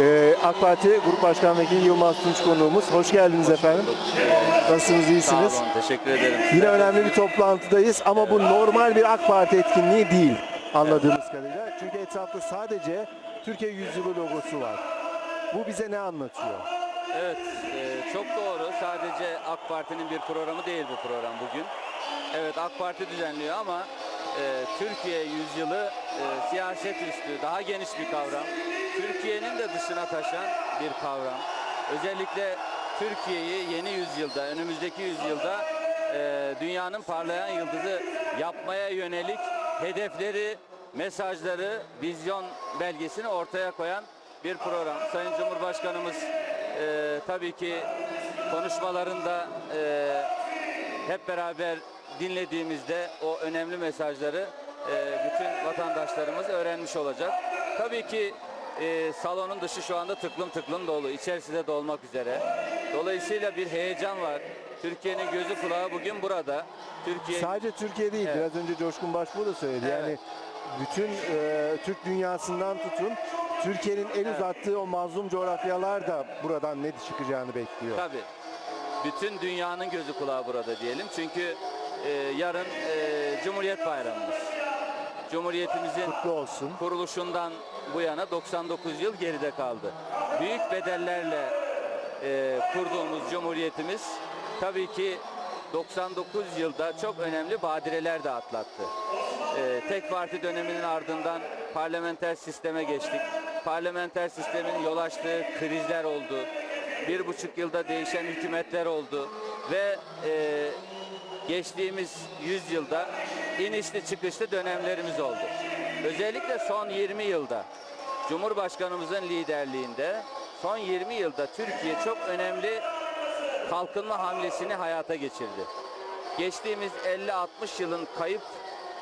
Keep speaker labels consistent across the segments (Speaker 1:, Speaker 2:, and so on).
Speaker 1: Ee, AK Parti Grup Başkan Vekili Yılmaz Tunç konuğumuz. Hoş geldiniz efendim. Nasılsınız, iyisiniz?
Speaker 2: Sağ olun, teşekkür ederim.
Speaker 1: Yine önemli bir toplantıdayız ama bu normal bir AK Parti etkinliği değil anladığımız kadarıyla. Çünkü etrafta sadece Türkiye Yüzyılı logosu var. Bu bize ne anlatıyor?
Speaker 2: Evet, e, çok doğru. Sadece AK Parti'nin bir programı değil bu program bugün. Evet, AK Parti düzenliyor ama e, Türkiye yüzyılı e, siyaset üstü, daha geniş bir kavram. Türkiye'nin de dışına taşan bir kavram. Özellikle Türkiye'yi yeni yüzyılda, önümüzdeki yüzyılda e, dünyanın parlayan yıldızı yapmaya yönelik hedefleri, mesajları, vizyon belgesini ortaya koyan bir program. Sayın Cumhurbaşkanımız e, tabii ki konuşmalarında e, hep beraber dinlediğimizde o önemli mesajları e, bütün vatandaşlarımız öğrenmiş olacak. Tabii ki e, salonun dışı şu anda tıklım tıklım dolu, içerisi de dolmak üzere. Dolayısıyla bir heyecan var. Türkiye'nin gözü kulağı bugün burada. Türkiye
Speaker 1: Sadece Türkiye değil,
Speaker 2: Evet.
Speaker 1: biraz önce Coşkun Başbuğ da söyledi.
Speaker 2: Evet.
Speaker 1: Yani bütün e, Türk dünyasından tutun, Türkiye'nin el
Speaker 2: Evet.
Speaker 1: uzattığı o mazlum coğrafyalar da buradan ne çıkacağını bekliyor.
Speaker 2: Tabii. Bütün dünyanın gözü kulağı burada diyelim. Çünkü e, yarın e, Cumhuriyet Bayramımız. Cumhuriyetimizin
Speaker 1: Kutlu olsun.
Speaker 2: kuruluşundan bu yana 99 yıl geride kaldı. Büyük bedellerle e, kurduğumuz Cumhuriyetimiz tabii ki 99 yılda çok önemli badireler de atlattı. E, tek parti döneminin ardından parlamenter sisteme geçtik. Parlamenter sistemin yol açtığı krizler oldu. Bir buçuk yılda değişen hükümetler oldu ve e, geçtiğimiz yüzyılda inişli çıkışlı dönemlerimiz oldu. Özellikle son 20 yılda Cumhurbaşkanımızın liderliğinde son 20 yılda Türkiye çok önemli kalkınma hamlesini hayata geçirdi. Geçtiğimiz 50-60 yılın kayıp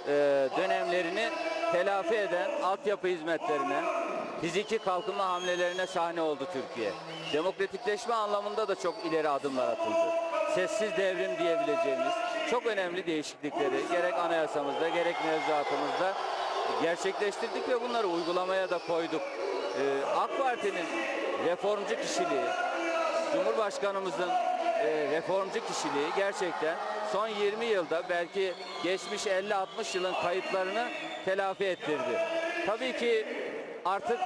Speaker 2: e, dönemlerini telafi eden altyapı hizmetlerine, fiziki kalkınma hamlelerine sahne oldu Türkiye. Demokratikleşme anlamında da çok ileri adımlar atıldı. Sessiz devrim diyebileceğimiz çok önemli değişiklikleri gerek anayasamızda gerek mevzuatımızda gerçekleştirdik ve bunları uygulamaya da koyduk. Ee, AK Parti'nin reformcu kişiliği, Cumhurbaşkanımızın e, reformcu kişiliği gerçekten son 20 yılda belki geçmiş 50-60 yılın kayıplarını telafi ettirdi. Tabii ki artık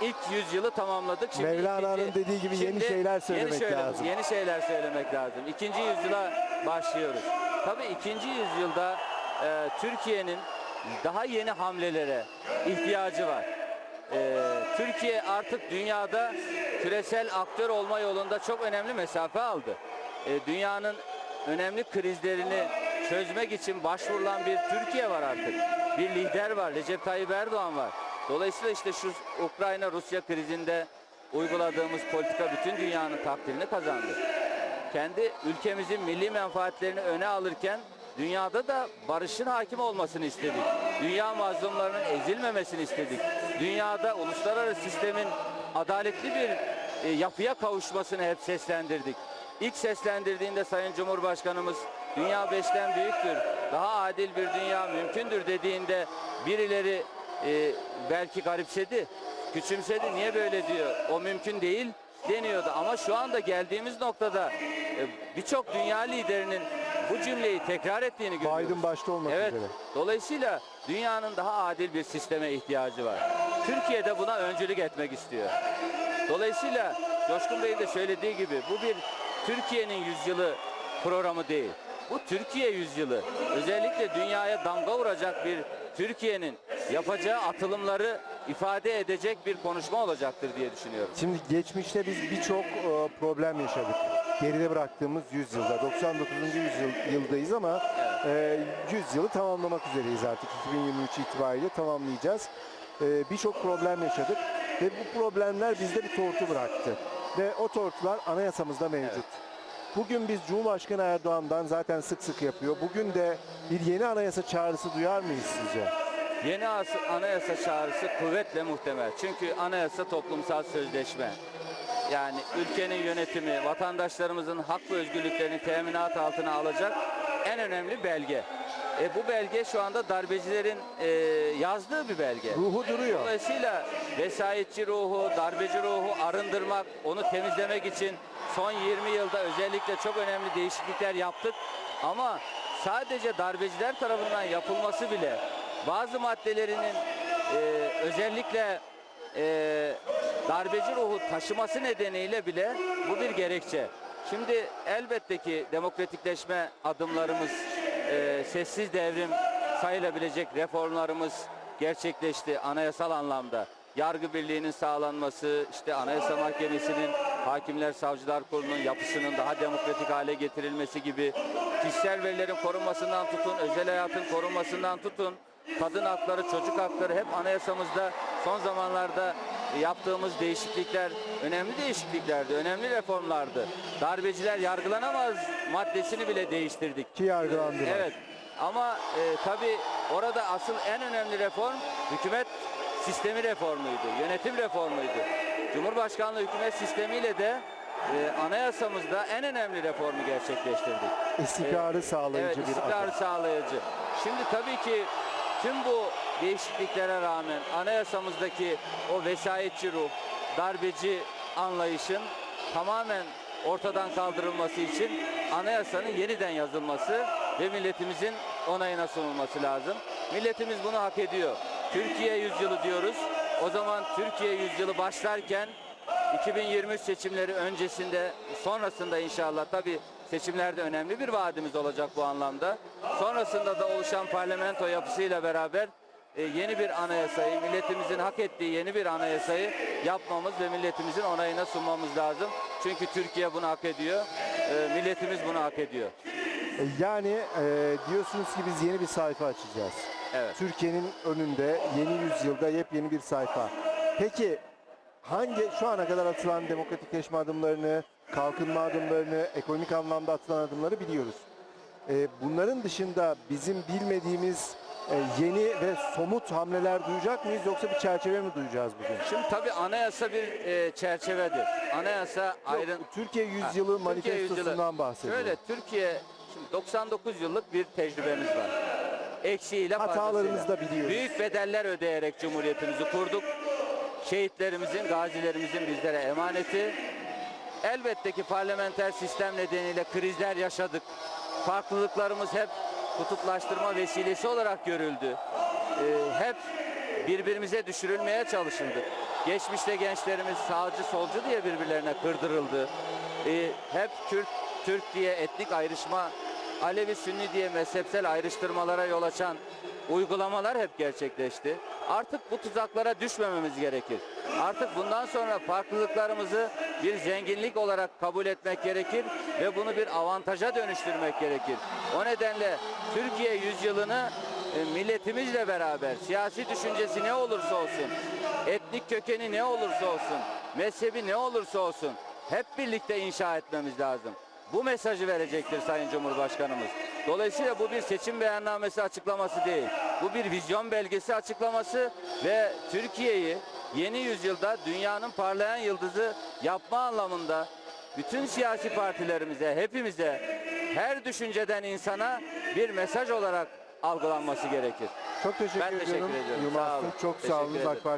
Speaker 2: ilk yüzyılı tamamladık. Şimdi
Speaker 1: Mevlana'nın
Speaker 2: ikinci-
Speaker 1: dediği gibi yeni şeyler söylemek
Speaker 2: yeni
Speaker 1: lazım.
Speaker 2: Yeni şeyler söylemek lazım. İkinci yüzyıla başlıyoruz. Tabii ikinci yüzyılda e, Türkiye'nin daha yeni hamlelere ihtiyacı var. E, Türkiye artık dünyada küresel aktör olma yolunda çok önemli mesafe aldı. E, dünyanın önemli krizlerini çözmek için başvurulan bir Türkiye var artık. Bir lider var, Recep Tayyip Erdoğan var. Dolayısıyla işte şu Ukrayna-Rusya krizinde uyguladığımız politika bütün dünyanın takdirini kazandı kendi ülkemizin milli menfaatlerini öne alırken dünyada da barışın hakim olmasını istedik. Dünya mazlumlarının ezilmemesini istedik. Dünyada uluslararası sistemin adaletli bir e, yapıya kavuşmasını hep seslendirdik. İlk seslendirdiğinde Sayın Cumhurbaşkanımız dünya beşten büyüktür, daha adil bir dünya mümkündür dediğinde birileri e, belki garipsedi, küçümsedi. Niye böyle diyor? O mümkün değil deniyordu. Ama şu anda geldiğimiz noktada e, birçok dünya liderinin bu cümleyi tekrar ettiğini görüyoruz.
Speaker 1: Biden başta olmak
Speaker 2: Evet.
Speaker 1: üzere.
Speaker 2: Dolayısıyla dünyanın daha adil bir sisteme ihtiyacı var. Türkiye de buna öncülük etmek istiyor. Dolayısıyla Coşkun Bey'in de söylediği gibi bu bir Türkiye'nin yüzyılı programı değil. Bu Türkiye yüzyılı. Özellikle dünyaya damga vuracak bir Türkiye'nin yapacağı atılımları ifade edecek bir konuşma olacaktır diye düşünüyorum.
Speaker 1: Şimdi geçmişte biz birçok e, problem yaşadık. Geride bıraktığımız 100 yılda. 99. yüzyıl yıldayız ama e, 100 yılı tamamlamak üzereyiz artık. 2023 itibariyle tamamlayacağız. E, birçok problem yaşadık ve bu problemler bizde bir tortu bıraktı. Ve o tortular anayasamızda mevcut. Bugün biz Cumhurbaşkanı Erdoğan'dan zaten sık sık yapıyor. Bugün de bir yeni anayasa çağrısı duyar mıyız sizce?
Speaker 2: Yeni as- anayasa çağrısı kuvvetle muhtemel. Çünkü anayasa toplumsal sözleşme. Yani ülkenin yönetimi, vatandaşlarımızın hak ve özgürlüklerini teminat altına alacak en önemli belge. E, bu belge şu anda darbecilerin e, yazdığı bir belge.
Speaker 1: Ruhu duruyor.
Speaker 2: Dolayısıyla vesayetçi ruhu, darbeci ruhu arındırmak, onu temizlemek için son 20 yılda özellikle çok önemli değişiklikler yaptık. Ama sadece darbeciler tarafından yapılması bile bazı maddelerinin e, özellikle e, darbeci ruhu taşıması nedeniyle bile bu bir gerekçe. Şimdi elbette ki demokratikleşme adımlarımız, e, sessiz devrim sayılabilecek reformlarımız gerçekleşti anayasal anlamda. Yargı birliğinin sağlanması, işte Anayasa Mahkemesi'nin, Hakimler Savcılar Kurulu'nun yapısının daha demokratik hale getirilmesi gibi kişisel verilerin korunmasından tutun, özel hayatın korunmasından tutun, kadın hakları, çocuk hakları hep anayasamızda son zamanlarda yaptığımız değişiklikler önemli değişikliklerdi, önemli reformlardı. Darbeciler yargılanamaz maddesini bile değiştirdik.
Speaker 1: Ki yargılandılar.
Speaker 2: Evet. Ama e, tabii orada asıl en önemli reform hükümet sistemi reformuydu, yönetim reformuydu. Cumhurbaşkanlığı hükümet sistemiyle de e, anayasamızda en önemli reformu gerçekleştirdik.
Speaker 1: İstikrarı sağlayıcı
Speaker 2: Evet,
Speaker 1: bir
Speaker 2: istikrar
Speaker 1: adım.
Speaker 2: sağlayıcı. Şimdi tabii ki tüm bu değişikliklere rağmen anayasamızdaki o vesayetçi ruh, darbeci anlayışın tamamen ortadan kaldırılması için anayasanın yeniden yazılması ve milletimizin onayına sunulması lazım. Milletimiz bunu hak ediyor. Türkiye yüzyılı diyoruz. O zaman Türkiye yüzyılı başlarken 2023 seçimleri öncesinde sonrasında inşallah tabi seçimlerde önemli bir vaadimiz olacak bu anlamda. Sonrasında da oluşan parlamento yapısıyla beraber e, yeni bir anayasayı, milletimizin hak ettiği yeni bir anayasayı yapmamız ve milletimizin onayına sunmamız lazım. Çünkü Türkiye bunu hak ediyor, e, milletimiz bunu hak ediyor.
Speaker 1: E, Yani e, diyorsunuz ki biz yeni bir sayfa açacağız.
Speaker 2: Evet.
Speaker 1: Türkiye'nin önünde yeni yüzyılda yepyeni bir sayfa. Peki hangi şu ana kadar atılan demokratikleşme adımlarını, kalkınma adımlarını, ekonomik anlamda atılan adımları biliyoruz. E, bunların dışında bizim bilmediğimiz e, yeni ve somut hamleler duyacak mıyız yoksa bir çerçeve mi duyacağız bugün?
Speaker 2: Şimdi tabii anayasa bir e, çerçevedir. Anayasa ayrın
Speaker 1: Yok, Türkiye yüzyılı
Speaker 2: Ha,
Speaker 1: manifestosundan bahsediyorum.
Speaker 2: Şöyle Türkiye şimdi 99 yıllık bir tecrübemiz var. Eksiğiyle
Speaker 1: Hatalarımızı da biliyoruz.
Speaker 2: Büyük bedeller ödeyerek Cumhuriyetimizi kurduk. Şehitlerimizin, gazilerimizin bizlere emaneti. Elbette ki parlamenter sistem nedeniyle krizler yaşadık. Farklılıklarımız hep kutuplaştırma vesilesi olarak görüldü. Ee, hep birbirimize düşürülmeye çalışıldı. Geçmişte gençlerimiz sağcı solcu diye birbirlerine kırdırıldı. Ee, hep Kürt, Türk diye etnik ayrışma, Alevi Sünni diye mezhepsel ayrıştırmalara yol açan uygulamalar hep gerçekleşti. Artık bu tuzaklara düşmememiz gerekir. Artık bundan sonra farklılıklarımızı bir zenginlik olarak kabul etmek gerekir ve bunu bir avantaja dönüştürmek gerekir. O nedenle Türkiye yüzyılını e, milletimizle beraber siyasi düşüncesi ne olursa olsun, etnik kökeni ne olursa olsun, mezhebi ne olursa olsun hep birlikte inşa etmemiz lazım. Bu mesajı verecektir Sayın Cumhurbaşkanımız. Dolayısıyla bu bir seçim beyannamesi açıklaması değil. Bu bir vizyon belgesi açıklaması ve Türkiye'yi yeni yüzyılda dünyanın parlayan yıldızı yapma anlamında bütün siyasi partilerimize, hepimize, her düşünceden insana bir mesaj olarak algılanması gerekir.
Speaker 1: Çok teşekkür
Speaker 2: Ben teşekkür
Speaker 1: ediyorum.
Speaker 2: ediyorum.
Speaker 1: Yılmaz
Speaker 2: Sağ olun.
Speaker 1: Çok sağ
Speaker 2: Teşekkür
Speaker 1: olun. AK Parti